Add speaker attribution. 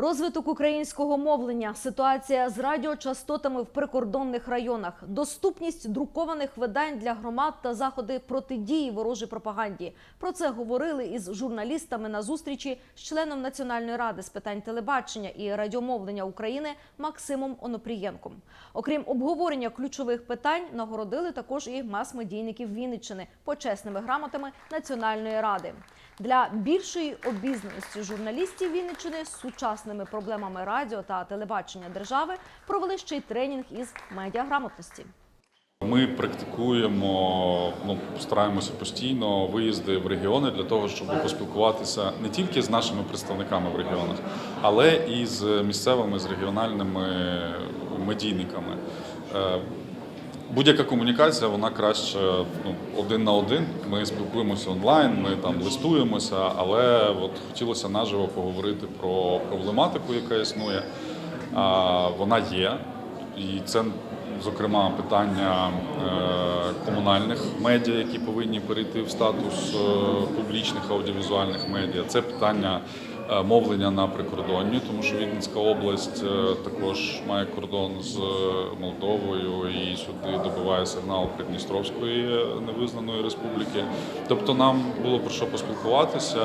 Speaker 1: Розвиток українського мовлення, ситуація з радіочастотами в прикордонних районах, доступність друкованих видань для громад та заходи протидії ворожій пропаганді. Про це говорили із журналістами на зустрічі з членом Національної ради з питань телебачення і радіомовлення України Максимом Онопрієнком. Окрім обговорення ключових питань, нагородили також і мас-медійників Вінниччини почесними грамотами Національної ради. Для більшої обізнаності журналістів Вінниччини з сучасними проблемами радіо та телебачення держави провели ще й тренінг із медіаграмотності.
Speaker 2: Ми практикуємо, ну стараємося постійно виїзди в регіони для того, щоб поспілкуватися не тільки з нашими представниками в регіонах, але і з місцевими з регіональними медійниками. Будь-яка комунікація, вона краще ну, один на один. Ми спілкуємося онлайн, ми там листуємося, але от хотілося наживо поговорити про проблематику, яка існує. А, Вона є, і це, зокрема, питання е, комунальних медіа, які повинні перейти в статус е, публічних аудіовізуальних медіа. Це питання мовлення на прикордонні, тому що Вінницька область е, також має кордон з Молдовою і сюди добиває сигнал Придністровської е, невизнаної республіки. Тобто нам було про що поспілкуватися.